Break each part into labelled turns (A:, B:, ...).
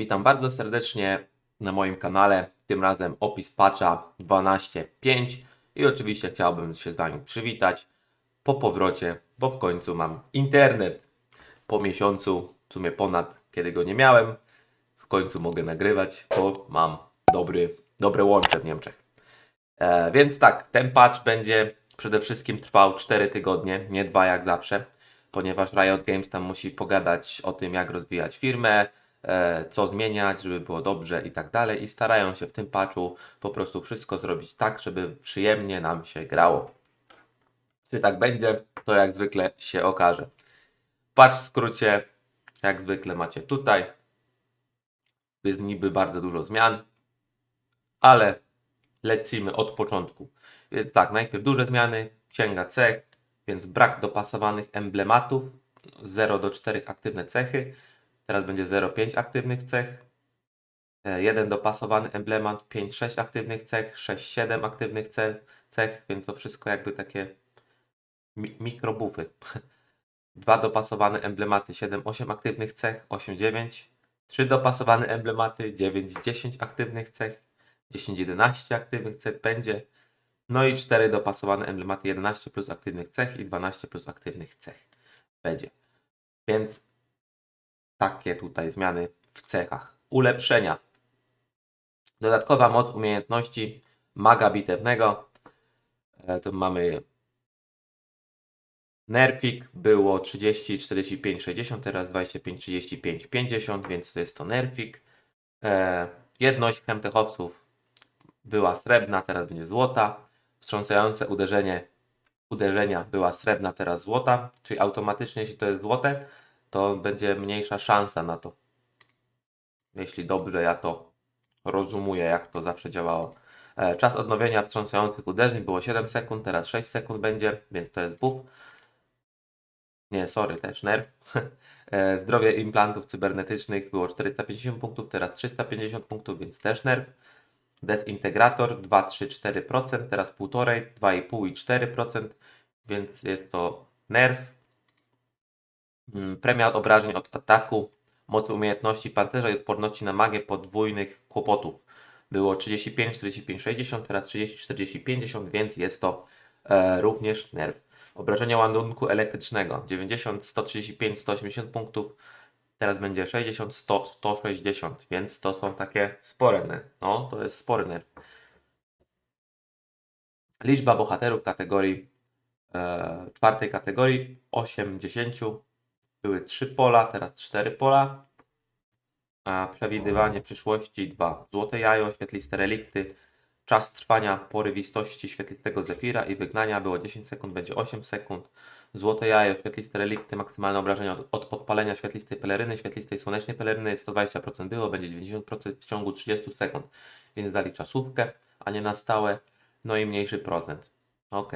A: Witam bardzo serdecznie na moim kanale. Tym razem opis patcha 12.5 i oczywiście chciałbym się z Wami przywitać po powrocie, bo w końcu mam internet. Po miesiącu, w sumie ponad, kiedy go nie miałem, w końcu mogę nagrywać, bo mam dobry, dobre łącze w Niemczech. E, więc tak, ten patch będzie przede wszystkim trwał 4 tygodnie, nie dwa jak zawsze, ponieważ Riot Games tam musi pogadać o tym, jak rozwijać firmę, co zmieniać, żeby było dobrze i tak dalej. I starają się w tym patchu po prostu wszystko zrobić tak, żeby przyjemnie nam się grało. Czy tak będzie, to jak zwykle się okaże. Patch w skrócie, jak zwykle macie tutaj. Jest niby bardzo dużo zmian, ale lecimy od początku. Więc tak, najpierw duże zmiany, księga cech, więc brak dopasowanych emblematów, 0 do 4 aktywne cechy, teraz będzie 0,5 aktywnych cech, e, jeden dopasowany emblemat, 5-6 aktywnych cech, 6-7 aktywnych cech, cech, więc to wszystko jakby takie mi mikrobufy. Dwa dopasowane emblematy, 7-8 aktywnych cech, 8-9, trzy dopasowane emblematy, 9-10 aktywnych cech, 10-11 aktywnych cech będzie, no i 4 dopasowane emblematy 11 plus aktywnych cech i 12 plus aktywnych cech będzie. Więc takie tutaj zmiany w cechach. Ulepszenia. Dodatkowa moc umiejętności maga bitewnego. E, Tu mamy nerfik. Było 30, 45, 60, teraz 25, 35, 50, więc to jest to nerfik. E, Jedność chemtechowców była srebrna, teraz będzie złota. Wstrząsające uderzenie uderzenia była srebrna, teraz złota. Czyli automatycznie, jeśli to jest złote, to będzie mniejsza szansa na to. Jeśli dobrze ja to rozumuję, jak to zawsze działało. E, Czas odnowienia wstrząsających uderzeń było 7 sekund, teraz 6 sekund będzie, więc to jest buff. Nie, sorry, też nerw. E, Zdrowie implantów cybernetycznych było 450 punktów, teraz 350 punktów, więc też nerw. Dezintegrator 2, 3, 4%, teraz 1,5, 2,5 i 4%, więc jest to nerw. Mm, Premia obrażeń od ataku, mocy umiejętności pancerza i odporności na magię podwójnych kłopotów. Było 35, 45, 60, teraz 30, 40, 50, więc jest to e, również nerw. Obrażenia ładunku elektrycznego 90, 135, 180 punktów. Teraz będzie 60, 100, 160, więc to są takie spore. No, to jest spory nerw. Liczba bohaterów kategorii e, czwartej kategorii 8 10 były 3 pola, teraz 4 pola. A przewidywanie przyszłości 2. Złote jajo, świetliste relikty. Czas trwania porywistości świetlistego zefira i wygnania było 10 sekund, będzie 8 sekund. Złote jajo, świetliste relikty, maksymalne obrażenia od, od podpalenia świetlistej peleryny, świetlistej słonecznej peleryny 120% było, będzie 90% w ciągu 30 sekund. Więc dali czasówkę, a nie na stałe. No i mniejszy procent. Ok.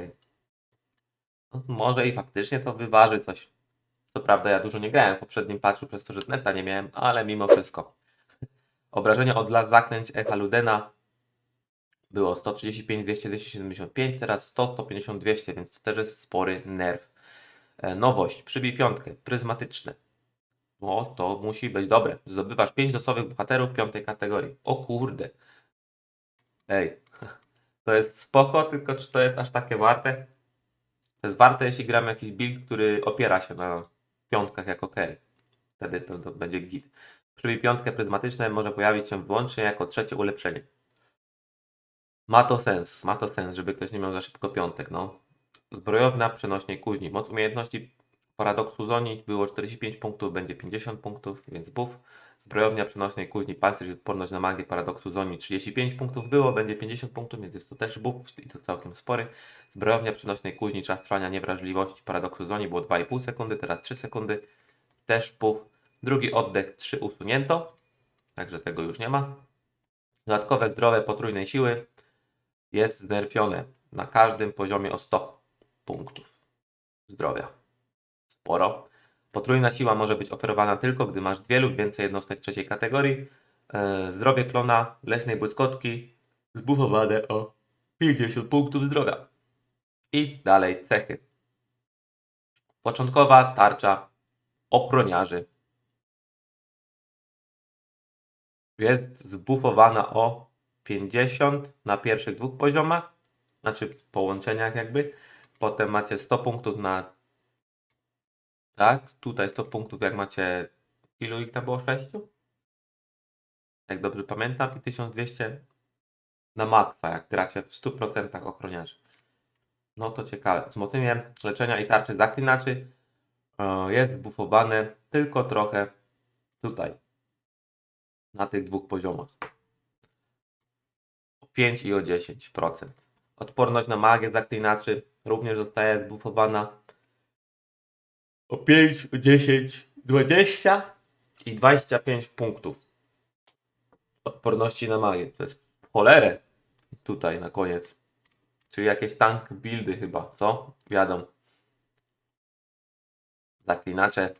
A: No, może i faktycznie to wyważy coś. Co prawda ja dużo nie grałem w poprzednim patchu przez to, że neta nie miałem, ale mimo wszystko. Obrażenia od zaklęć Echa Ludena było 135, 200, 275, teraz 100, 150, 200, więc to też jest spory nerw. E, nowość, przybij piątkę, pryzmatyczne. O, to musi być dobre. Zdobywasz 5 losowych bohaterów piątej kategorii. O kurde. Ej, to jest spoko, tylko czy to jest aż takie warte? To jest warte, jeśli gram jakiś build, który opiera się na piątkach jako carry. Wtedy to, to będzie git. Przybij piątkę pryzmatyczne może pojawić się wyłącznie jako trzecie ulepszenie. Ma to sens, ma to sens, żeby ktoś nie miał za szybko piątek, no. Zbrojowna przenośnej kuźni. Moc umiejętności paradoksu zoni było 45 punktów, będzie 50 punktów, więc buff. Zbrojownia przenośnej kuźni pancerz i odporność na magię paradoksu zoni 35 punktów było, będzie 50 punktów, więc jest to też buff i to całkiem spory. Zbrojownia przenośnej kuźni czas trwania niewrażliwości paradoksu zoni było 2,5 sekundy, teraz 3 sekundy, też buff. Drugi oddech 3 usunięto, także tego już nie ma. Dodatkowe zdrowe potrójnej siły jest znerfione na każdym poziomie o 100 punktów zdrowia. Sporo. Potrójna siła może być oferowana tylko, gdy masz dwie lub więcej jednostek trzeciej kategorii. E, Zdrowie klona leśnej błyskotki zbufowane o 50 punktów zdrowia. I dalej cechy. Początkowa tarcza ochroniarzy. jest zbufowana o 50 na pierwszych dwóch poziomach, znaczy połączeniach jakby. Potem macie 100 punktów na tak, tutaj 100 punktów jak macie ilu ich tam było? 6? Jak dobrze pamiętam i 1200 na maksa, jak gracie w 100% ochroniarzy. No to ciekawe. Wzmocnienie leczenia i tarczy zaklinaczy e, jest bufowane tylko trochę tutaj. Na tych dwóch poziomach. O 5 i o 10%. Odporność na magię zaklinaczy również zostaje zbufowana o 5, 10, 20 i 25 punktów odporności na magię. To jest w cholerę tutaj na koniec. Czyli jakieś tank buildy chyba, co? Wiadomo. Zaklinacze,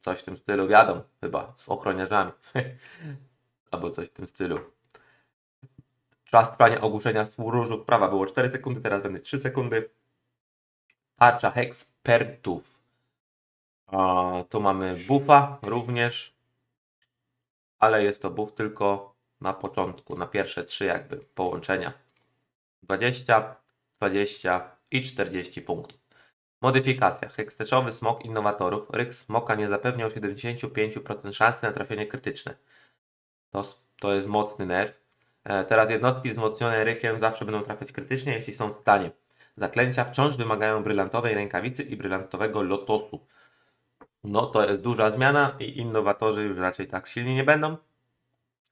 A: coś w tym stylu, wiadomo, chyba, z ochroniarzami. Albo coś w tym stylu. Czas trwania ogłuszenia stół różu prawa było 4 sekundy, teraz będzie 3 sekundy. Tarcza ekspertów. Tu mamy buffa również, ale jest to buff tylko na początku, na pierwsze trzy jakby połączenia. 20, 20 i 40 punktów. Modyfikacja. Heksteczowy smok innowatorów. Ryk smoka nie zapewnia o 75% szansy na trafienie krytyczne. To, to jest mocny nerw. E, teraz jednostki wzmocnione rykiem zawsze będą trafiać krytycznie, jeśli są w stanie. Zaklęcia wciąż wymagają brylantowej rękawicy i brylantowego lotosu. No to jest duża zmiana i innowatorzy już raczej tak silni nie będą.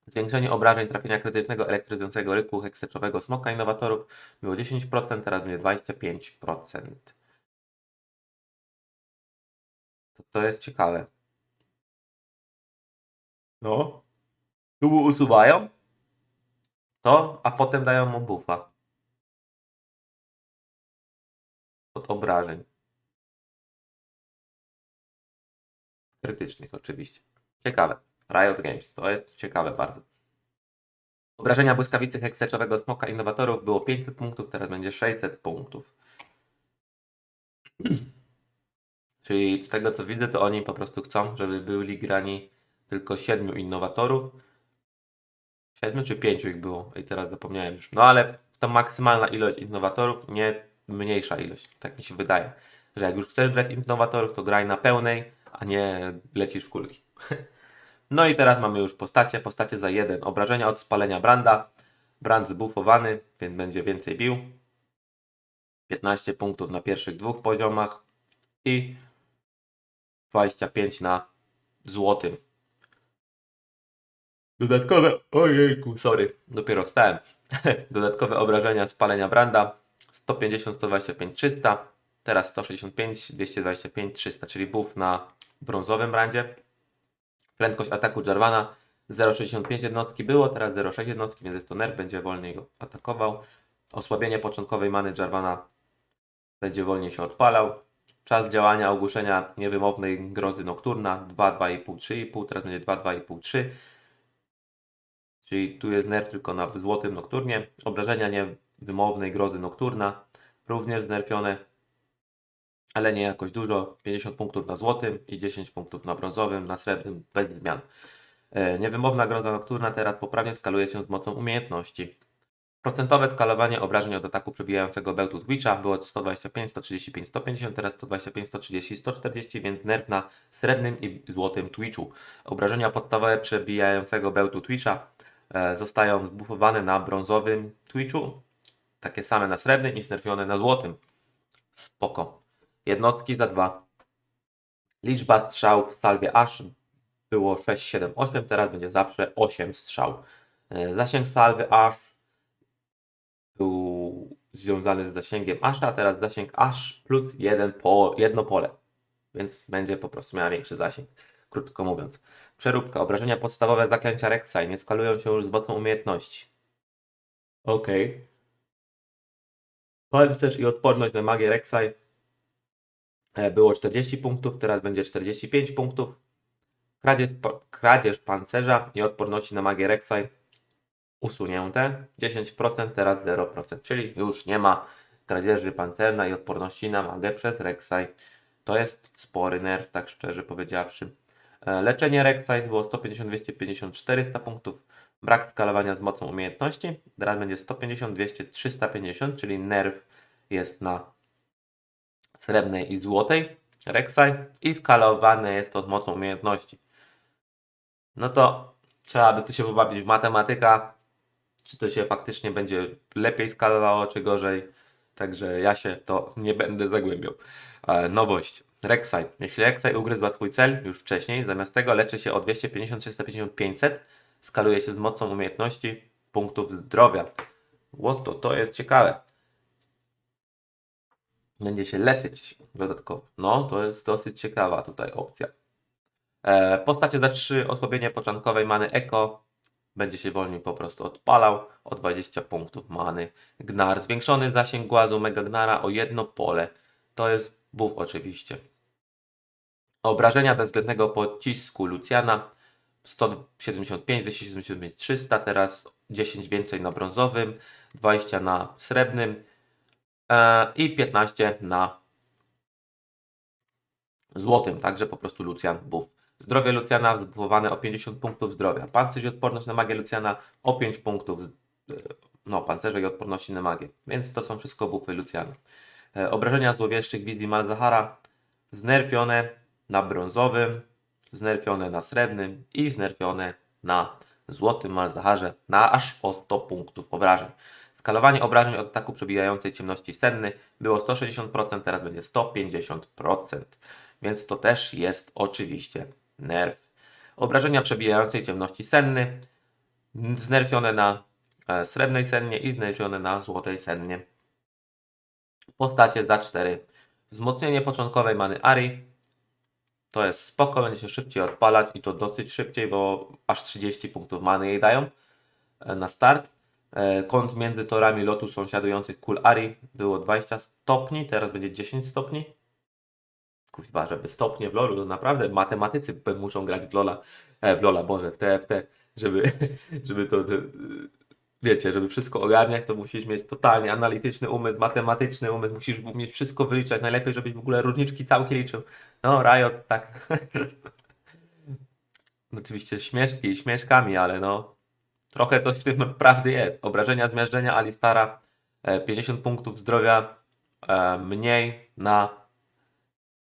A: Zwiększenie obrażeń trafienia krytycznego elektryzującego ryku hekseczowego smoka innowatorów było 10%, teraz będzie 25%. To, to jest ciekawe. No. Tu usuwają to, a potem dają mu buffa. Od obrażeń. Krytycznych oczywiście. Ciekawe. Riot Games. To jest ciekawe bardzo. Obrażenia błyskawicy hekseczowego smoka innowatorów było 500 punktów, teraz będzie 600 punktów. Czyli z tego co widzę, to oni po prostu chcą, żeby byli grani tylko 7 innowatorów. 7 czy 5 ich było i teraz zapomniałem już. No ale to maksymalna ilość innowatorów, nie mniejsza ilość. Tak mi się wydaje. Że jak już chcesz grać innowatorów, to graj na pełnej, a nie lecisz w kulki. No i teraz mamy już postacie. Postacie za jeden. Obrażenia od spalenia Branda. Brand zbufowany, więc będzie więcej bił. 15 punktów na pierwszych dwóch poziomach i 25 na złotym. Dodatkowe, ojejku, sorry, dopiero wstałem. Dodatkowe obrażenia spalenia Branda 150, 125, 300. Teraz 165, 225, 300, czyli buff na brązowym brandzie. Prędkość ataku Jarvana 0,65 jednostki było, teraz 0,6 jednostki, więc jest to nerf, będzie wolniej go atakował. Osłabienie początkowej many Jarvana będzie wolniej się odpalał. Czas działania ogłuszenia niewymownej grozy nokturna 2, 2,5, 3,5, teraz będzie 2, 2,5, 3. Czyli tu jest nerf tylko na złotym nokturnie. Obrażenia niewymownej grozy nokturna również znerfione, ale nie jakoś dużo. 50 punktów na złotym i 10 punktów na brązowym, na srebrnym bez zmian. E, Niewymowna groza nokturna teraz poprawnie skaluje się z mocą umiejętności. Procentowe skalowanie obrażeń od ataku przebijającego bełtu Twitcha było 125, 135, 150, teraz 125, 130, 140, więc nerf na srebrnym i złotym Twitchu. Obrażenia podstawowe przebijającego bełtu Twitcha e, zostają zbufowane na brązowym Twitchu, takie same na srebrnym i znerfione na złotym. Spoko. Jednostki za dwa. Liczba strzał w salwie Ash było 6, 7, 8, teraz będzie zawsze 8 strzał. E, Zasięg salwy Ash był związany z zasięgiem Asha, a teraz zasięg Ash plus jeden po, jedno pole. Więc będzie po prostu miała większy zasięg. Krótko mówiąc. Przeróbka. Obrażenia podstawowe zaklęcia Rek'Sai nie skalują się już z mocą umiejętności. Okej. Pancerz i odporność na magię Rek'Sai było 40 punktów, teraz będzie 45 punktów. Kradzież, kradzież pancerza i odporności na magię Rek'Sai usunięte. 10%, teraz 0%. Czyli już nie ma kradzieży pancerna i odporności na magę przez Rek'Sai. To jest spory nerw, tak szczerze powiedziawszy. E, Leczenie Rek'Sai było 150, 250, 400 punktów. Brak skalowania z mocą umiejętności. Teraz będzie 150, 200, 350, czyli nerw jest na srebrnej i złotej Rek'Sai i skalowane jest to z mocą umiejętności. No to trzeba by tu się pobawić w matematyka, czy to się faktycznie będzie lepiej skalowało, czy gorzej. Także ja się to nie będę zagłębiał. E, Nowość. Rek'Sai. Jeśli Rek'Sai ugryzła swój cel już wcześniej, zamiast tego leczy się o 250, 350, 500. Skaluje się z mocą umiejętności punktów zdrowia. Łoto, to jest ciekawe. Będzie się leczyć dodatkowo. No, to jest dosyć ciekawa tutaj opcja. E, postacie za 3 osłabienie początkowej many Eko będzie się wolniej po prostu odpalał o 20 punktów many. Gnar, zwiększony zasięg głazu Mega Gnara o jedno pole. To jest buff oczywiście. Obrażenia bezwzględnego pocisku Luciana 175, 275, 300, teraz 10 więcej na brązowym, 20 na srebrnym i 15 na złotym, także po prostu Lucian buff. Zdrowie Luciana zbufowane o 50 punktów zdrowia. Pancerz i odporność na magię Luciana o 5 punktów. e, No, pancerze i odporności na magię. Więc to są wszystko buffy Luciana. E, Obrażenia złowieszczych wizji Malzahara znerfione na brązowym, znerfione na srebrnym i znerfione na złotym Malzaharze na aż o 100 punktów obrażeń. Skalowanie obrażeń od ataku przebijającej ciemności senny było 160%, teraz będzie 150%. Więc to też jest oczywiście nerw. Obrażenia przebijającej ciemności senny znerfione na e, srebrnej sennie i znerfione na złotej sennie. Postacie za 4. Wzmocnienie początkowej many Ari. To jest spoko, będzie się szybciej odpalać i to dosyć szybciej, bo aż 30 punktów many jej dają e, na start. E, Kąt między torami lotu sąsiadujących kul Ari było 20 stopni, teraz będzie 10 stopni. Kuźba, żeby stopnie w LoLu, to naprawdę matematycy muszą grać w LoLa, e, w LoLa, Boże, w TFT, żeby, żeby to, wiecie, żeby wszystko ogarniać, to musisz mieć totalnie analityczny umysł, matematyczny umysł, musisz umieć wszystko wyliczać, najlepiej, żebyś w ogóle różniczki całkie liczył. No, Riot, tak. Oczywiście śmieszki śmieszkami, ale no, trochę coś w tym prawdy jest. Obrażenia zmiażdżenia Alistara, e, 50 punktów zdrowia e, mniej na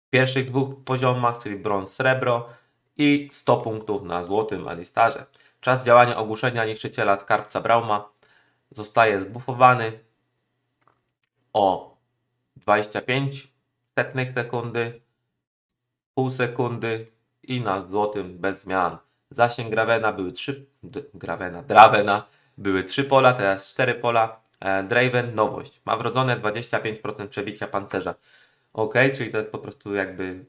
A: pierwszych dwóch poziomach, czyli brąz, srebro i 100 punktów na złotym Alistarze. Czas działania ogłuszenia niszczyciela skarbca Brauma zostaje zbufowany o 25 setnych sekundy, pół sekundy i na złotym bez zmian. Zasięg Gravena były 3, d- Gravena, Dravena były 3 pola, teraz 4 pola. E, Draven nowość. Ma wrodzone 25% przebicia pancerza. Ok, czyli to jest po prostu jakby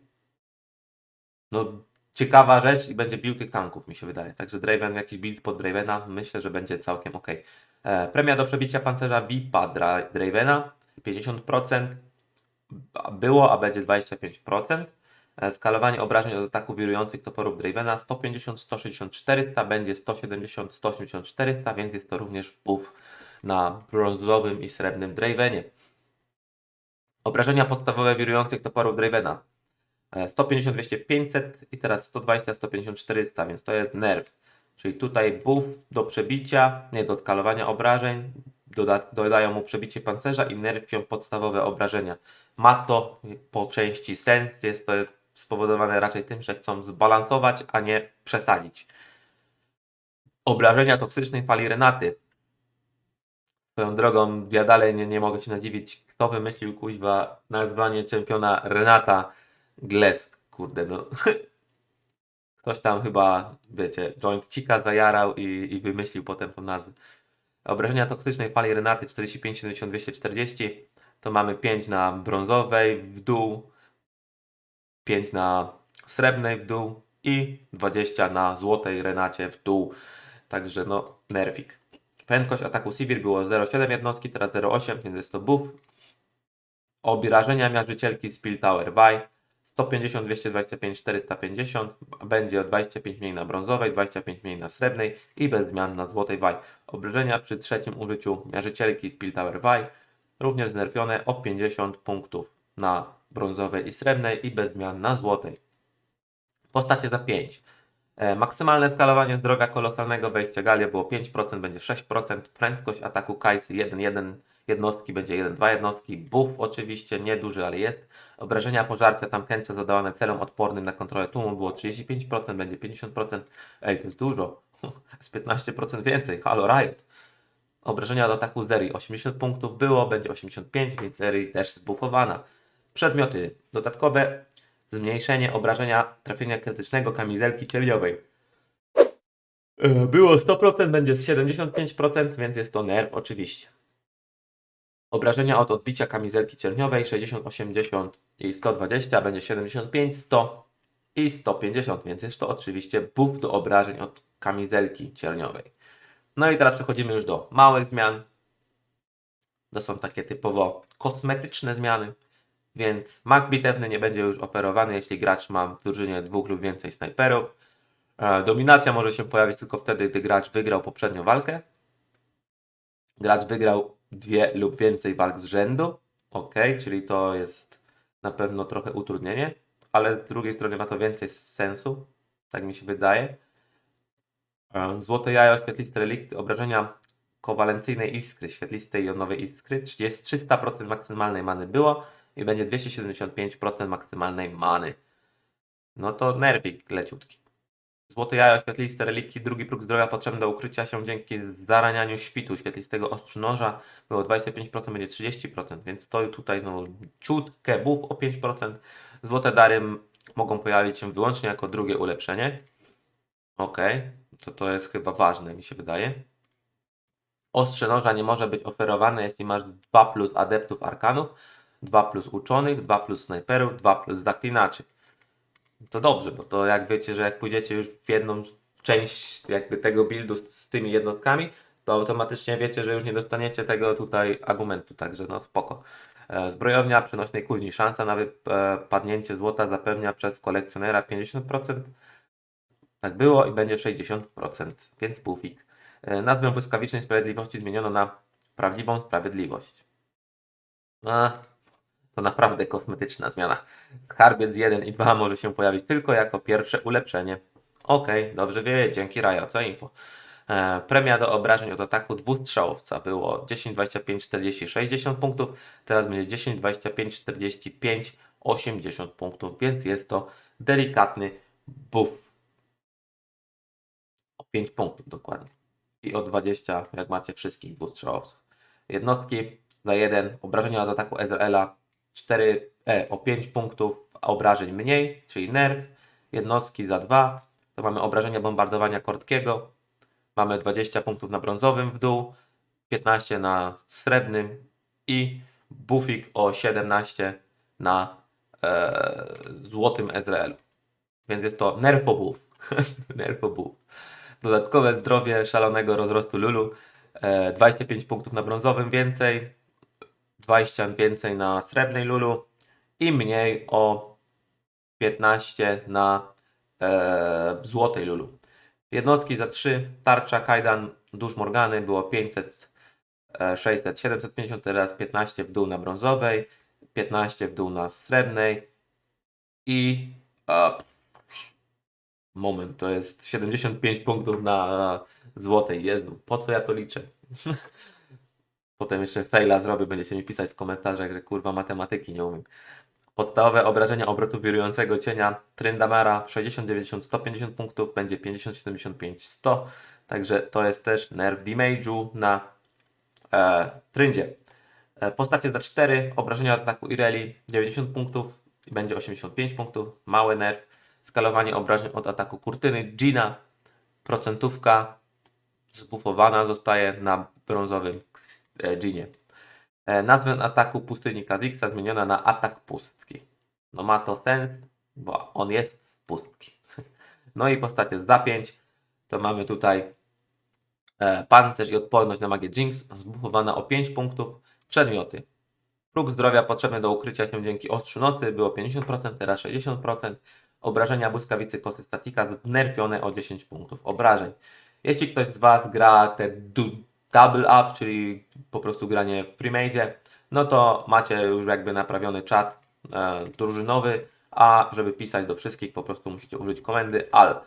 A: no ciekawa rzecz i będzie bił tych tanków, mi się wydaje. Także Draven, jakiś build pod Dravena, myślę, że będzie całkiem ok. E, premia do przebicia pancerza VIPa Dra- Dravena 50% a było, a będzie 25%. E, Skalowanie obrażeń od ataku wirujących toporów Dravena 150, 160, 400, będzie 170, 180, 400, więc jest to również buff na brązowym i srebrnym Dravenie. Obrażenia podstawowe wirujących toporów Dravena. E, 150, 200, 500 i teraz 120, 150, 400, więc to jest nerw. Czyli tutaj buff do przebicia, nie do skalowania obrażeń, doda, dodają mu przebicie pancerza i nerfią podstawowe obrażenia. Ma to po części sens, jest to spowodowane raczej tym, że chcą zbalansować, a nie przesadzić. Obrażenia toksycznej fali Renaty. Swoją drogą, ja dalej nie, nie mogę się nadziwić, kto wymyślił kuźwa nazwanie czempiona Renata Glesk. Kurde, no. Ktoś tam chyba, wiecie, joint cika zajarał i, i wymyślił potem tą nazwę. Obrażenia toksycznej fali Renaty 45, 70, 240. To mamy 5 na brązowej w dół, 5 na srebrnej w dół i 20 na złotej Renacie w dół. Także no, nerwik. Prędkość ataku Sivir było 0,7 jednostki, teraz 0,8, więc jest to buff. Obrażenia miażdżycielki Spill Tower Vi 150, 225, 450. Będzie o 25 mniej na brązowej, 25 mniej na srebrnej i bez zmian na złotej Vi. Obrażenia przy trzecim użyciu miażdżycielki Spill Tower Vi również znerfione o 50 punktów na brązowej i srebrnej i bez zmian na złotej. Postacie za 5. E, maksymalne skalowanie zdrowia kolosalnego wejścia Galia było 5%, będzie 6%. Prędkość ataku Kajsy 1-1 jednostki będzie 1-2 jednostki. Buff oczywiście nieduży, ale jest. Obrażenia pożarcia tamkęce zadawane celom odpornym na kontrolę tłumu było 35%, będzie 50%. Ej, to jest dużo. Z 15% więcej. Halo Riot. Obrażenia od ataku Zeri 80 punktów było, będzie 85, więc Zeri też zbuffowana. Przedmioty dodatkowe. Zmniejszenie obrażenia trafienia krytycznego kamizelki cierniowej. E, Było 100%, będzie z 75%, więc jest to nerw oczywiście. Obrażenia od odbicia kamizelki cierniowej 60, 80 i 120 będzie 75, 100 i 150, więc jest to oczywiście buff do obrażeń od kamizelki cierniowej. No i teraz przechodzimy już do małych zmian. To są takie typowo kosmetyczne zmiany, więc mag bitewny nie będzie już operowany, jeśli gracz ma w drużynie dwóch lub więcej snajperów. E, Dominacja może się pojawić tylko wtedy, gdy gracz wygrał poprzednią walkę. Gracz wygrał dwie lub więcej walk z rzędu. Ok, czyli to jest na pewno trochę utrudnienie, ale z drugiej strony ma to więcej sensu, tak mi się wydaje. E, Złote jajo, świetliste relikty, obrażenia kowalencyjnej iskry, świetlistej jonowej iskry. 30, 300% maksymalnej many było i będzie 275% maksymalnej many. No to nerwik leciutki. Złote jajo, świetliste relikty, drugi próg zdrowia potrzebny do ukrycia się dzięki zaranianiu świtu świetlistego ostrzu noża. Było 25%, będzie 30%, więc to tutaj znowu ciutkę buff o 5%. Złote dary mogą pojawić się wyłącznie jako drugie ulepszenie. Ok, to to jest chyba ważne, mi się wydaje. Ostrze noża nie może być oferowane, jeśli masz 2 plus adeptów arkanów, 2 plus uczonych, 2 plus snajperów, 2 plus zaklinaczy. To dobrze, bo to jak wiecie, że jak pójdziecie już w jedną część jakby tego buildu z, tymi jednostkami, to automatycznie wiecie, że już nie dostaniecie tego tutaj argumentu, także no spoko. E, Zbrojownia przenośnej kuźni. Szansa na wypadnięcie złota zapewnia przez kolekcjonera 50%. Tak było i będzie 60%, więc buffik. E, Nazwę błyskawicznej sprawiedliwości zmieniono na prawdziwą sprawiedliwość. To naprawdę kosmetyczna zmiana. Skarbiec 1 i 2 może się pojawić tylko jako pierwsze ulepszenie. Okej, dobrze wie, dzięki Riot za info. E, premia do obrażeń od ataku dwustrzałowca było 10, 25, 40, 60 punktów. Teraz będzie 10, 25, 45, 80 punktów, więc jest to delikatny buff. O 5 punktów dokładnie. I o 20, jak macie wszystkich dwustrzałowców. Jednostki za 1, obrażenia od ataku Ezreela 4, e, o 5 punktów obrażeń mniej, czyli nerw. Jednostki za 2, to mamy obrażenia bombardowania Kortkiego, mamy 20 punktów na brązowym w dół, 15 na srebrnym i buffik o 17 na e, złotym Ezreelu. Więc jest to nerfo buff. Dodatkowe zdrowie szalonego rozrostu Lulu, e, 25 punktów na brązowym więcej, 20 więcej na srebrnej Lulu i mniej o 15 na e, złotej Lulu. Jednostki za 3, tarcza, kajdan, dusz Morgany było 500, e, 600, 750, teraz 15 w dół na brązowej, 15 w dół na srebrnej i e, moment, to jest 75 punktów na złotej. Jezu, po co ja to liczę? Potem jeszcze faila zrobię, będziecie mi pisać w komentarzach, że kurwa matematyki nie umiem. Podstawowe obrażenia obrotu wirującego cienia Tryndamara 60, 90, 150 punktów, będzie 50, 75, 100. Także to jest też nerw damage'u na e, Tryndzie. E, postacie za 4, obrażenia od ataku Ireli 90 punktów, będzie 85 punktów, mały nerw. Skalowanie obrażeń od ataku Kurtyny Gina, procentówka zbufowana zostaje na brązowym e, Ginie. E, Nazwę ataku pustyni Kazixa zmieniona na atak pustki. No ma to sens, bo on jest z pustki. No i postacie za 5 to mamy tutaj e, pancerz i odporność na magię Jinx zbufowana o 5 punktów. Przedmioty. Próg zdrowia potrzebny do ukrycia się dzięki ostrzu nocy było 50%, teraz 60%. Obrażenia błyskawicy kosy statika znerfione o 10 punktów obrażeń. Jeśli ktoś z Was gra te double up, czyli po prostu granie w premade, no to macie już jakby naprawiony czat e, drużynowy, a żeby pisać do wszystkich po prostu musicie użyć komendy al.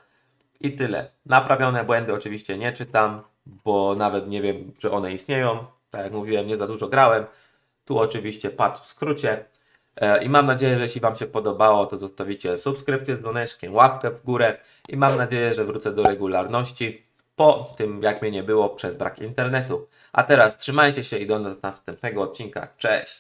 A: I tyle. Naprawione błędy oczywiście nie czytam, bo nawet nie wiem, czy one istnieją. Tak jak mówiłem, nie za dużo grałem. Tu oczywiście patch w skrócie. E, I mam nadzieję, że jeśli Wam się podobało, to zostawicie subskrypcję z dzwoneczkiem, łapkę w górę i mam nadzieję, że wrócę do regularności po tym, jak mnie nie było przez brak internetu. A teraz trzymajcie się i do następnego odcinka. Cześć!